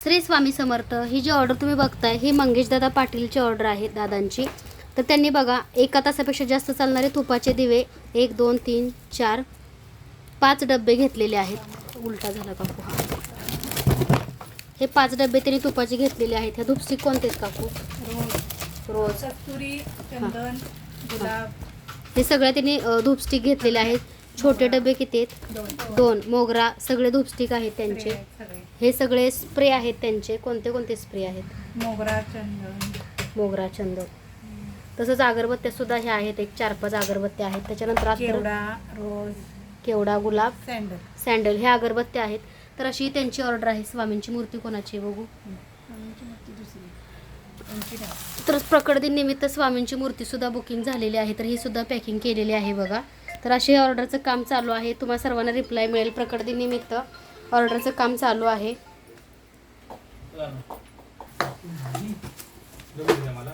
श्री स्वामी समर्थ ही जी order तुम्ही बघताय ही मंगेशदादा पाटीलची order आहे दादांची. तर त्यांनी बघा एका तासापेक्षा जास्त चालणारे तुपाचे दिवे एक दोन तीन चार पाच डबे घेतलेले आहेत. उलटा झाला काकू? हा. हे पाच डबे त्यांनी तुपाचे घेतलेले आहेत. ह्या धुपस्टिक कोणते काकू? रोज. रोज कस्तुरी चंदन गुलाब. हे. सगळे त्यांनी धूपस्टिक घेतलेले आहेत. छोटे डबे किती आहेत? दोन. मोगरा सगळे धूपस्टिक आहेत त्यांचे. हे सगळे स्प्रे आहेत त्यांचे. कोणते कोणते स्प्रे आहेत? मोगरा चंदन. मोगरा चंदन. तसंच अगरबत्त्या सुद्धा ह्या आहेत. एक चार पाच अगरबत्त्या आहेत. त्याच्यानंतर रोज. केवडा गुलाब. सँडल सँडल ह्या अगरबत्त्या आहेत. तर अशी ही त्यांची ऑर्डर आहे. स्वामींची मूर्ती कोणाची बघू? तर प्रकट दिन निमित्त स्वामींची मूर्ती सुद्धा बुकिंग झालेली आहे. तर ही सुद्धा पॅकिंग केलेली आहे बघा. तर हे ऑर्डरचं काम चालू आहे. तुम्हाला सर्वांना रिप्लाय मिळेल प्रकट दिन निमित्त ऑर्डरचं काम चालू आहे. मला.